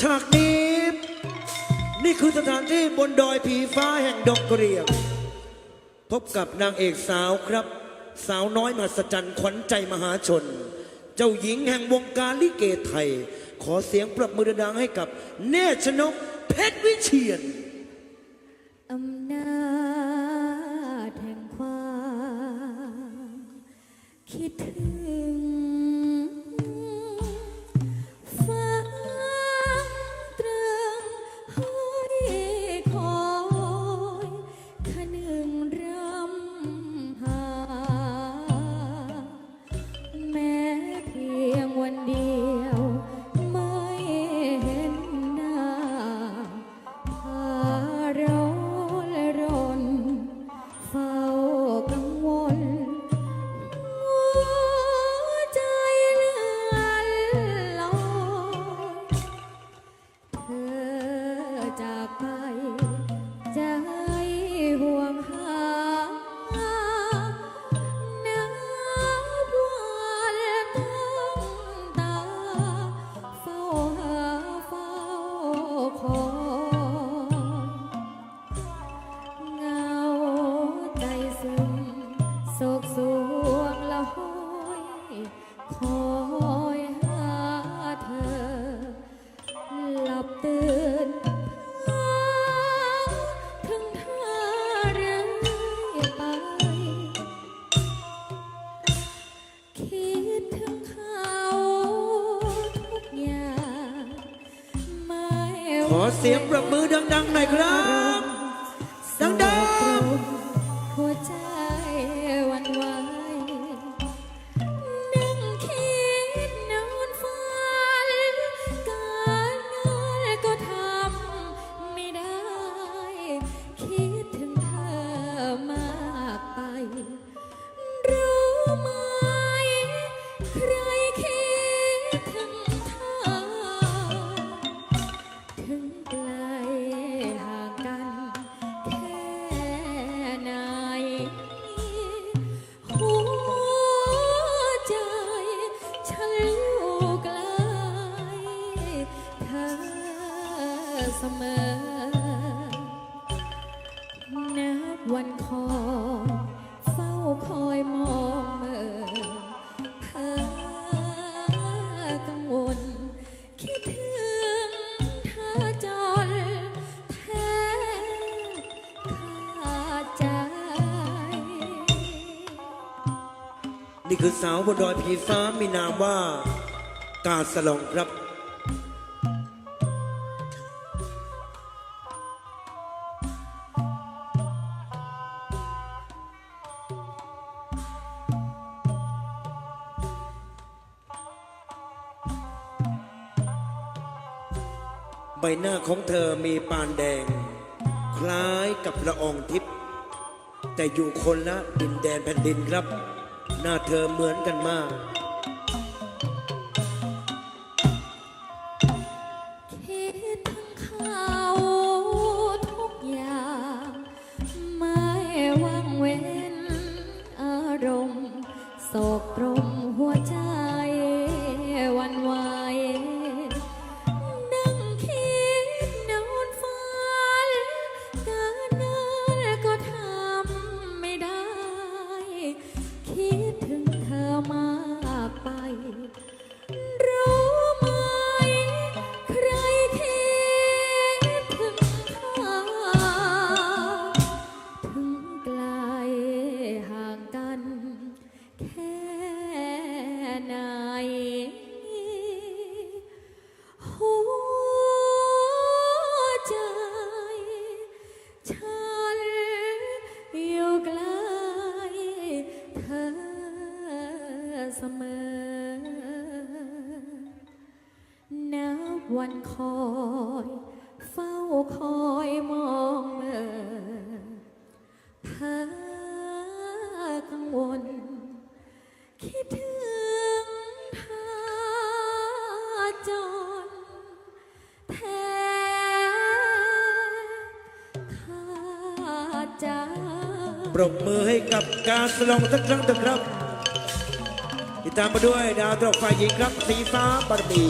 ฉากนี้ นี่คือสถานที่บนดอยผีฟ้าแห่งดงกระเรียง พบกับนางเอกสาวครับ สาวน้อยมหัศจรรย์ขวัญใจมหาชน เจ้าหญิงแห่งวงการลิเกไทย ขอเสียงปรบมือดังให้กับเนตรชนกเพชรวิเชียนอำนาจแห่งความคิดถึง ขอเสียงปรบมือดังๆหน่อยครับ เสมอ นับวันคอยเฝ้าคอยมองเมื่อเธอกังวล คิดถึงเธอจนแทบขาดใจ นี่คือสาวบนดอยผีฟ้ามีนามว่ากาสลองครับ ใบหน้าของเธอมีปานแดง คล้ายกับละอองทิพย์แต่อยู่คนละดินแดนแผ่นดินครับ หน้าเธอเหมือนกันมาก เสมอนับวันคอย เฝ้าคอยมองเมื่อเพ้อกังวล คิดถึงเธอจนแทบขาดใจ ปรบมือให้กับกาสลองสักครั้งเถอะครับ ติดตามมาด้วยดาวตลกฝ่ายหญิงครับสีฟ้าบารมี